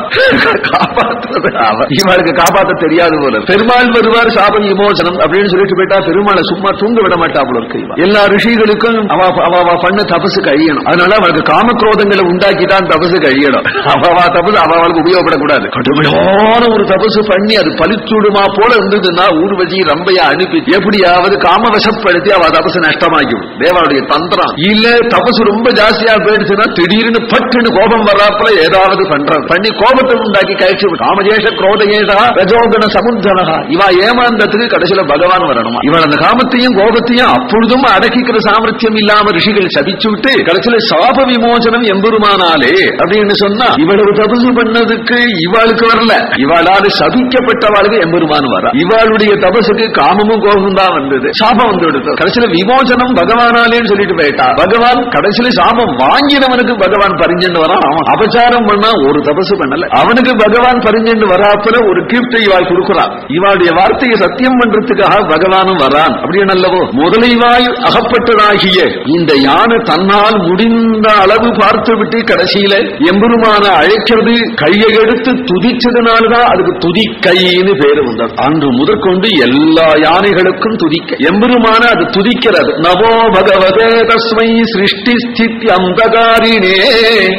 காப்பாற்றுறது அவன் இவளுக்கு காப்பாத்த தெரியாது போல. பெருமாள் வருவார் சாப விமோசனம் அப்படின்னு சொல்லிட்டு போயிட்டா பெருமாளை சும்மா தூங்க விட மாட்டா போல இருக்கு எல்லா ரிஷிகளுக்கும் அவ பண்ண தபசு கழியணும். அதனால அவளுக்கு காமக்ரோதங்களை உண்டாக்கி தான் தபசு கழியணும். அவ தபசு அவளுக்கு உபயோகப்படக்கூடாது. கடுமையான ஒரு தபசு பண்ணி அது பலிச்சுடுமா போல இருந்ததுன்னா ஊர்வஜி ரம்பையா அனுப்பி எப்படியாவது காமவசப்படுத்தி அவ தபசு நஷ்டமாக்கிவிடும். தேவாவுடைய தந்திரம். இல்ல தபசு ரொம்ப ஜாஸ்தியா போயிடுச்சுன்னா திடீர்னு பட்டுன்னு கோபம் வர்றாப்புல ஏதாவது பண்ற பண்ணி கோபத்தை உண்டாக்கி கழிச்சு விடும். காமஜேஷ குரோதஜேஷா ரஜோகண சமுத்தனகா இவ ஏமாந்தத்துக்கு கடைசியில பகவான் வரணுமா இவன் அந்த காமத்தையும் கோபத்தையும் அப்பொழுதும் அடக்கிக்கிற சாமர்த்தியம் இல்லாம ரிஷிகள் சதிச்சு விட்டு கடைசியில சாப விமோசனம் எம்பெருமானாலே அப்படின்னு சொன்னா இவ்வளவு தபசு பண்ணதுக்கு இவாளுக்கு வரல இவாளால் சபிக்கப்பட்டவாளுக்கு எம்பெருமான் வர இவாளுடைய தபசுக்கு காமமும் கோபமும் தான் வந்தது சாபம் வந்து எடுத்தது கடைசியில விமோசனம் பகவானாலேன்னு சொல்லிட்டு போயிட்டா பகவான் கடைசியில சாபம் வாங்கினவனுக்கு பகவான் பரிஞ்சுன்னு வரான் அவன் அபச்சாரம் பண்ணா ஒரு தபசு பண்ணல. அவனுக்கு பகவான் பரிஞ்சென்று வராப்புல ஒரு கீர்த்தை இவாள் கொடுக்கிறான். இவாளுடைய வார்த்தையை சத்தியம் பண்றதுக்காக பகவானும் வரான். அப்படின்னு அல்லவோ முதலைவாய் அகப்பட்டதாகிய இந்த யானை தன்னால் முடிந்த அளவு பார்த்து விட்டு கடைசியில எம்பெருமான அழைக்கிறது கையை எடுத்து துதிச்சதுனாலதான் அதுக்கு துதிக்கைன்னு பேரு வந்தது. அன்று முதற்கொண்டு எல்லா யானைகளுக்கும் துதிக்க. எம்பெருமான அது துதிக்கிறது. நவோ பகவதே தஸ்மை சிருஷ்டி ஸ்தித் அந்தகாரிணே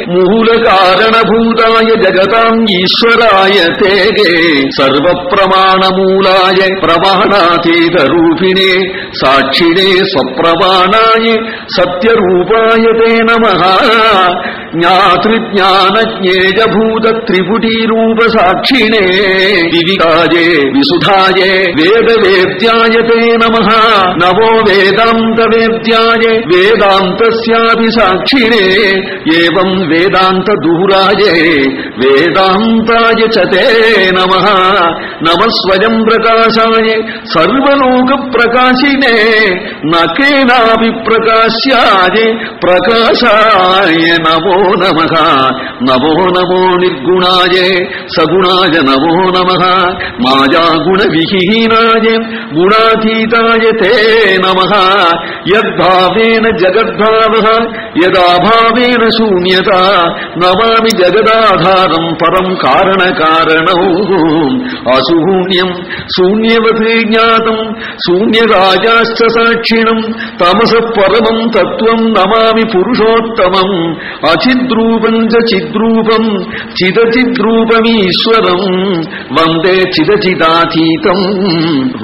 மூல காரணபூதாய जगताम् ईश्वराय तेगे सर्वप्रमाणमूलाय प्रमाणातीतरूपिणे साक्षिणे स्वप्रमाणाय सत्यरूपाय ते नमः। ज्ञातृज्ञानज्ञेयभूतत्रिपुटीरूपसाक्षिणे ज्ञेय विसुधाय वेदवेद्याय ते नमः। नवो वेदान्तवेद्याय वेदान्तस्यापि साक्षिणे एवम् वेदान्तदूराय वेदान्ताय च ते नमः। नमः स्वयम् प्रकाशाय, सर्वलोकप्रकाशिने, न केनापि प्रकाश्याय, प्रकाशाय नमो नमः। नमो नमो निर्गुणाय, सगुणाय नमो नमः। मायागुणविहीनाय, गुणातीताय ते नमः। यद्भावेन जगद्भावः, यदाभावेन शून्यता, नमामि जगदाधार பரம் பரம் காரண காரணோ அசூன்யம் சூன்யவத் ஞாதம் சூன்யராஜாச்ச சாட்சிணம் தமச பரமம் தத்துவம் நமாமி புருஷோத்தமம் அச்சித்ரூபம் ச சித்ரூபம் சிதச்சித்ரூபமீஸ்வரம் வந்தே சிதச்சிதாதீதம்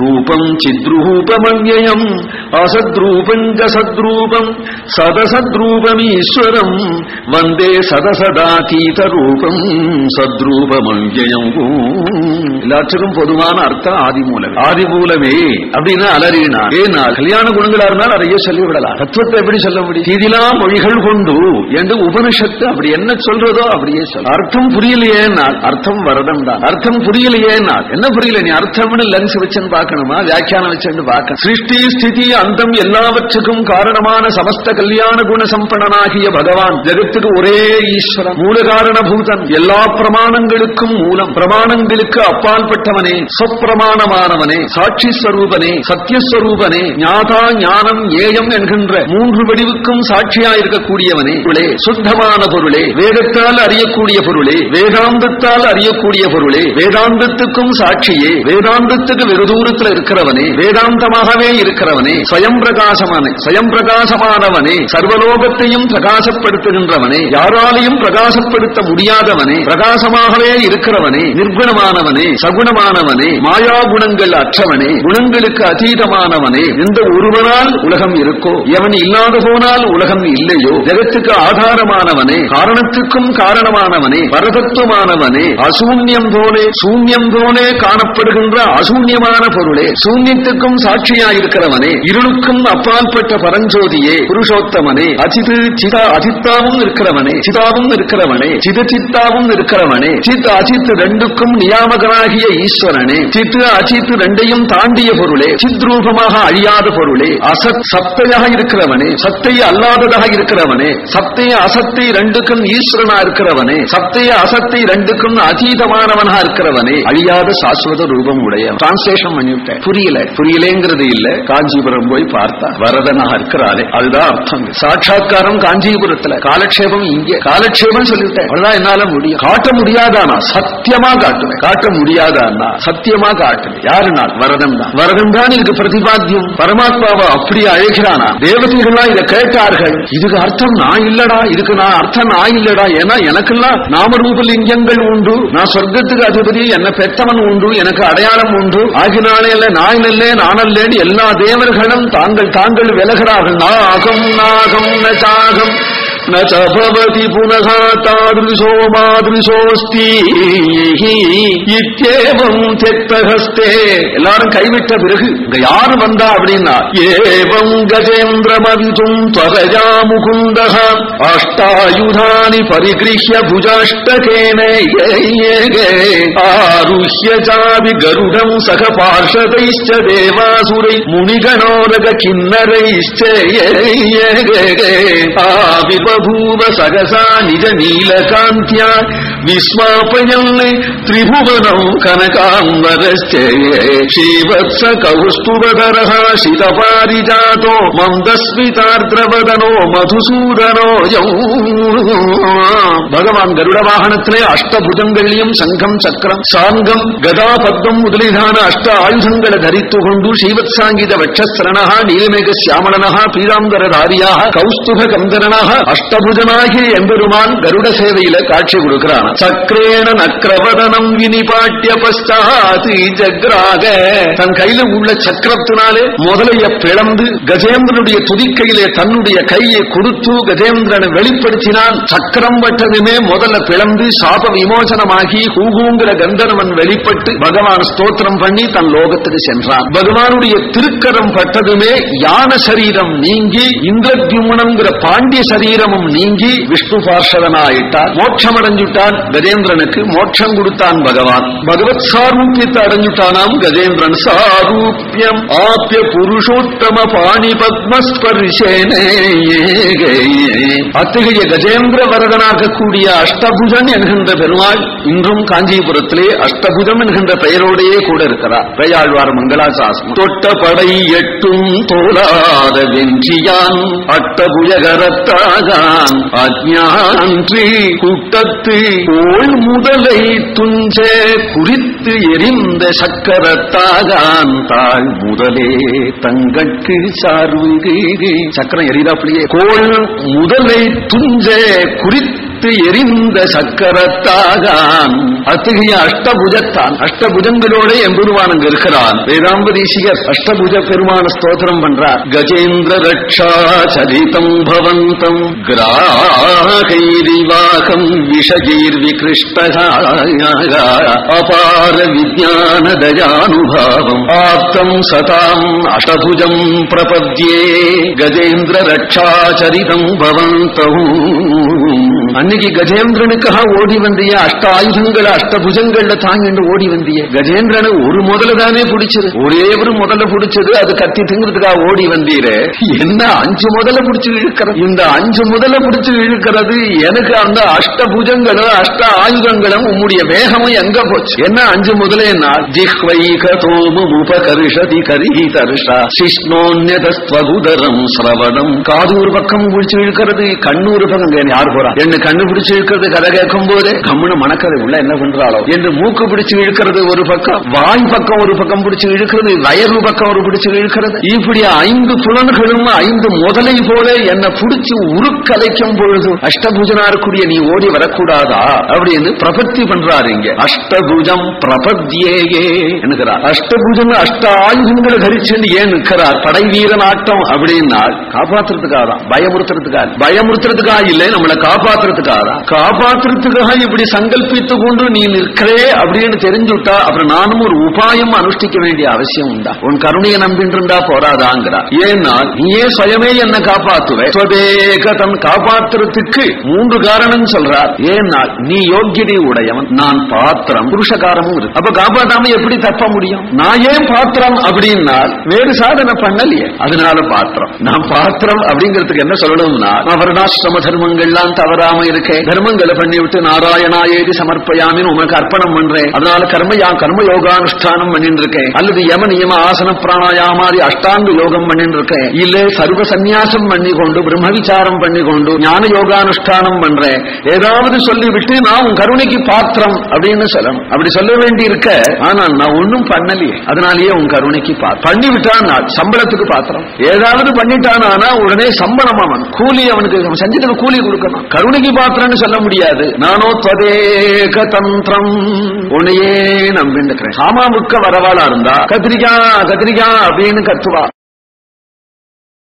ரூபம் சித்ரூபமவ்யயம் அசத்ரூபம் ச சத்ரூபம் சதசத்ரூபமீஸ்வரம் வந்தே சதசதாதீத ரூபம். சத்ரூபமவ்யயம் எல்லாற்றுக்கும் பொதுவான அர்த்தம் ஆதிமூலம். ஆதிமூலமே அப்படின்னு அலறினா ஏன்னா கல்யாண குணங்களா இருந்தால் அதையே சொல்லிவிடலாம். தத்துவத்தை எப்படி சொல்ல முடியும்? தீதிலா மொழிகள் கொண்டு என்று உபனிஷத்து அப்படி என்ன சொல்றதோ அப்படியே சொல்ல. அர்த்தம் புரியலையேன்னா அர்த்தம் வரதம் தான் அர்த்தம் புரியலையேன்னா என்ன புரியல? நீ அர்த்தம்னு லென்ஸ் வச்சுன்னு பார்க்கணுமா? வியாக்கியானம் வச்சுன்னு பார்க்கணும். சிருஷ்டி ஸ்திதி அந்தம் எல்லாவற்றுக்கும் காரணமான சமஸ்த கல்யாண குண சம்பனனாகிய பகவான் ஜெகத்துக்கு ஒரே ஈஸ்வரன். மூல காரணபூதன் எல்லா பிரமாணங்களுக்கும் மூலம் பிரமாணங்களுக்கு அப்பாற்பட்டவனே சொப்பிரமாணமானவனே சாட்சி ஸ்வரூபனே சத்தியஸ்வரூபனே ஞாதா ஞானம் ஏயம் என்கின்ற மூன்று வடிவுக்கும் சாட்சியா இருக்கக்கூடியவனே பொருளே சுத்தமான பொருளே வேதத்தால் அறியக்கூடிய பொருளே வேதாந்தத்தால் அறியக்கூடிய பொருளே வேதாந்தத்துக்கும் சாட்சியே வேதாந்தத்துக்கு வெகு தூரத்தில் இருக்கிறவனே வேதாந்தமாகவே இருக்கிறவனே ஸ்வயம் பிரகாசமான ஸ்வயம் பிரகாசமானவனே சர்வலோகத்தையும் பிரகாசப்படுத்துகின்றவனே யாராலையும் பிரகாசப்படுத்த முடியாதவனே பிரகாசமாகவே இருக்கிறவனே நிர்குணமானவனே சகுணமானவனே மாயா குணங்கள் அற்றவனே குணங்களுக்கு அதீதமானவனே எந்த ஒருவனால் உலகம் இருக்கோ எவன் இல்லாத போனால் உலகம் இல்லையோ ஜெகத்துக்கு ஆதாரமானவனே காரணத்துக்கும் காரணமானவனே பரதத்துவமானவனே அசூன்யம் போலே சூன்யம் போலே காணப்படுகின்ற அசூன்யமான பொருளே சூன்யத்துக்கும் சாட்சியாயிருக்கிறவனே இருளுக்கும் அப்பாற்பட்ட பரஞ்சோதியே புருஷோத்தமனே அச்சிது சிதா அதித்தாவும் இருக்கிறவனே சிதாவும் இருக்கிறவனே சித சித்தாவும் இருக்கிறவனே. சித்து அஜித் ரெண்டுக்கும் நியாமகனாகிய ஈஸ்வரனே. சித்து அஜித் ரெண்டையும் தாண்டிய பொருளே சித்ரூபமாக அழியாத பொருளே. அசத் சத்தையாக இருக்கிறவனே சத்தை அல்லாததாக இருக்கிறவனே. சத்தைய அசத்தை ரெண்டுக்கும் ஈஸ்வரனா இருக்கிறவனே. சத்தைய அசத்தை ரெண்டுக்கும் அதீதமானவனா இருக்கிறவனே. அழியாத சாஸ்வத ரூபம் உடைய டிரான்ஸ்லேஷன் பண்ணிவிட்டேன். புரியல. புரியலேங்கிறது இல்ல. காஞ்சிபுரம் போய் பார்த்தா வரதனாக இருக்கிறாரே. அதுதான் அர்த்தம். சாட்சா்காரம் காஞ்சிபுரத்துல. காலக்ஷேபம் இங்கே. காலக்ஷேபம் சொல்லிவிட்டேன். அவ்வளவுதான் என்னால முடியும். காட்ட முடியாதானா சத்தியமா காட்டுவேன். காட்ட முடியாதான்னா சத்தியமா காட்டுவேன். யாருனால்? வரதம் வரதன் தான். வரதன் தான் இதுக்கு பிரதிபாத்தியம். பரமாத்மாவை அப்படி அழைக்கிறானா? தேவதைகள்லாம் இதை கேட்டார்கள். இதுக்கு அர்த்தம் நான் இல்லடா இதுக்கு நான் அர்த்தம் நான் இல்லடா. ஏன்னா எனக்கெல்லாம் நாமரூப லிங்கங்கள் உண்டு. நான் சொர்க்கத்துக்கு அதிபதி என்ன பெத்தவன் உண்டு. எனக்கு அடையாளம் உண்டு. ஆகினாலே நான் இல்லே நானல்லேன்னு எல்லா தேவர்களும் தாங்கள் தாங்கள் விலகிறார்கள். நாகம் நாகம் நச்சாகம் न च भवति पुनः तादृशो मादृशोऽस्ति இத்தேவம் தெத்தகஸ்தே எல்லாரும் கைவிட்ட பிறகு இங்க யாரு வந்தா அப்படின்னா ஏவம் கஜேந்திரமவிதும் त्वरया मुकुन्दः अष्टायुधानि परिगृह्य भुजाष्टकेन आरुह्य चापि गरुडम् सह पार्षदैश्च देवासुरै मुनिगणोरग किन्नरैश्च भूव सहसा निज नीलकान्त्या विस्मापयन् त्रिभुवनौ कनकाम्बरस्य श्रीवत्स कौस्तुवधरः शितपारिजातो मन्दस्मितार्द्रवदनो मधुसूदनोऽयौ भगवान् गरुडवाहनत्रे अष्ट भुजङ्गल्यम् सङ्घम् चक्रम् साङ्गम् गदा पद्मम् मुदलिधान अष्ट आयुधङ्गल धरितु हुण्डु श्रीवत्साङ्गित वक्षस्रणः नियमेघ श्यामलनः पीडम्बरधार्याः कौस्तुभ अष्ट சப்தபுஜனாகி எம்பெருமான் கருட சேவையில காட்சி கொடுக்கிறான். சக்கரேன நக்ரவதனம் வினிபாட்டிய பஷ்டாதி ஜக்ராக. தன் கையில உள்ள சக்கரத்தினாலே முதலைய பிளந்து கஜேந்திரனுடைய துதிக்கையிலே தன்னுடைய கையை கொடுத்து கஜேந்திரனை வெளிப்படுத்தினான். சக்கரம் பட்டதுமே முதல்ல பிளந்து சாப விமோசனமாகி ஹூகூங்கிற கந்தர்வன் வெளிப்பட்டு பகவான் ஸ்தோத்திரம் பண்ணி தன் லோகத்துக்கு சென்றான். பகவானுடைய திருக்கரம் பட்டதுமே யான சரீரம் நீங்கி இந்திரத்யுமனங்கிற பாண்டிய சரீரமும் நீங்கி விஷ்ணு பார்ஷவனாயிட்டான் மோட்சம் அடைஞ்சுட்டான் கஜேந்திரனுக்கு. மோட்சம் கொடுத்தான் பகவான். பகவத் சாரூபியத்தை அடைஞ்சுட்டானாம் கஜேந்திரன். சாரூபியம் ஆப்பிய புருஷோத்தம பாணி பத்மஸ்பர்ஷேனே. அத்தகைய கஜேந்திர வரதனாகக்கூடிய அஷ்டபுஜன் என்கின்ற பெருமாள் இன்றும் காஞ்சிபுரத்திலே அஷ்டபுஜம் என்கின்ற பெயரோடையே கூட இருக்கிறார். பெயாழ்வார் மங்களாசாசனம் தொட்ட படை எட்டும் தோலாத வென்றியான் அட்டபுஜகரத்தாகான் அஜான்றி குட்டத்து கோள் முதலை துஞ்ச குறித்து எரிந்த சக்கரத்தாகான் தாழ் முதலே தங்கட்கு சார்வு சக்கரம் எரிதாப்பிலேயே கோள் முதலை துஞ்ச குறித்து விட்டு எரிந்த சக்கரத்தாகான் அத்தகைய அஷ்டபுஜத்தான். அஷ்டபுஜங்களோட எம்பெருமான் அங்கு இருக்கிறான். வேதாம்பதீசிகர் அஷ்டபுஜ பெருமான ஸ்தோத்திரம் பண்றார். கஜேந்திர ரக்ஷா சரிதம் பவந்தம். கிராகைரிவாகம் விஷகீர் விகிருஷ்டகா அபார விஜான தயானுபாவம் ஆப்தம் சதாம் அஷ்டபுஜம் பிரபத்யே கஜேந்திர ரக்ஷா சரிதம் பவந்தம் அன்னைக்கு கஜேந்திரனுக்காக ஓடி வந்திய அஷ்ட ஆயுதங்களை அஷ்டபுஜங்கள்ல தாங்கிட்டு ஓடி வந்திய. கஜேந்திரனை ஒரு முதல்ல தானே பிடிச்சது. ஒரே ஒரு முதல்ல பிடிச்சது அது கத்தி திங்கிறதுக்காக ஓடி வந்தீரே. என்ன அஞ்சு முதல்ல பிடிச்சு இழுக்கிறது? இந்த அஞ்சு முதல்ல பிடிச்சு இழுக்கிறது எனக்கு அந்த அஷ்டபுஜங்களும் அஷ்ட ஆயுதங்களும் உம்முடைய வேகமும் எங்க போச்சு? என்ன அஞ்சு முதலேன்னா ஜிஹ்வைக தோமும் உபகரிஷதி கரிஹி தருஷா சிஷ்ணோன்யதஸ்வகுதரம் சிரவணம் காது ஒரு பக்கம் பிடிச்சு இழுக்கிறது கண்ணு ஒரு பக்கம் யார் போறா? என்ன கண்டுபிடிச்சு இழுக்கிறது கதை கேட்கும் போதே கம்முன்னு மணக்கதை உள்ள என்ன பண்றாளோ? என்று மூக்கு பிடிச்சு இழுக்கிறது ஒரு பக்கம் வாய் பக்கம் ஒரு பக்கம் பிடிச்சு இழுக்கிறது வயறு பக்கம் ஒரு பிடிச்சு இழுக்கிறது. இப்படி ஐந்து புலன்களும் ஐந்து முதலை போல என்ன பிடிச்சு உருக்கலைக்கும் பொழுது அஷ்டபூஜனா நீ ஓடி வரக்கூடாதா? அப்படின்னு பிரபத்தி பண்றாரு இங்க. அஷ்டபூஜம் பிரபத்தியேயே என்கிறார். அஷ்டபூஜம் அஷ்ட ஆயுதங்களை தரிச்சுன்னு ஏன் நிற்கிறார்? படை வீரன் ஆட்டம் அப்படின்னா காப்பாத்துறதுக்காக தான் பயமுறுத்துறதுக்காக. பயமுறுத்துறதுக்காக இல்லை நம்மளை காப்பாத்துறதுக்காக தான் காப்பாத்துறதுக்காக இப்படி சங்கல்பித்து கொண்டு நீ நிற்கிறே அப்படின்னு தெரிஞ்சுட்டா அப்புறம் நானும் ஒரு உபாயம் அனுஷ்டிக்க வேண்டிய அவசியம் உண்டா? உன் கருணையை நம்பின்றிருந்தா போராதாங்கிறா ஏன்னா நீயே சுயமே என்ன காப்பாத்துவே. தன் காப்பாத்துறதுக்கு மூன்று காரணம் சொல்றார். ஏன்னா நீ யோக்கியதை உடையவன் நான் பாத்திரம் புருஷகாரமும் இருக்கு அப்ப காப்பாத்தாம எப்படி தப்ப முடியும்? நான் ஏன் பாத்திரம் அப்படின்னா வேறு சாதனை பண்ணலையே அதனால பாத்திரம். நான் பாத்திரம் அப்படிங்கிறதுக்கு என்ன சொல்லணும்னா வர்ணாசிரம தர்மங்கள்லாம் தவறாம பண்ணாம இருக்கேன் கர்மங்களை பண்ணி விட்டு நாராயணாயேதி சமர்ப்பயாமின்னு உனக்கு அர்ப்பணம் பண்றேன். அதனால கர்மயா கர்ம யோகானுஷ்டானம் பண்ணிட்டு இருக்கேன் அல்லது யம நியம ஆசன பிராணாயாமாதி அஷ்டாங்க யோகம் பண்ணிட்டு இருக்கேன் இல்ல சர்வ சந்நியாசம் பண்ணி கொண்டு பிரம்ம விசாரம் பண்ணி கொண்டு ஞான யோகானுஷ்டானம் பண்றேன். ஏதாவது சொல்லிவிட்டு நான் உன் கருணைக்கு பாத்திரம் அப்படின்னு சொல்லணும். அப்படி சொல்ல வேண்டி இருக்க ஆனால் நான் ஒன்னும் பண்ணலையே. அதனாலேயே உன் கருணைக்கு பாத்திரம் பண்ணி விட்டான் சம்பளத்துக்கு பாத்திரம். ஏதாவது பண்ணிட்டானா உடனே சம்பளம் அவன். கூலி அவனுக்கு செஞ்சதுக்கு கூலி கொடுக்கணும். கருணைக்கு பாத்திரம்னு சொல்ல முடியாது. நானோ ததேக தந்திரம். உனையே நம்பின்னு இருக்கிறேன் ஹாமாமுக்க வரவாளா இருந்தா? கத்திரிக்கா கத்திரிக்கா அப்படின்னு கத்துவா.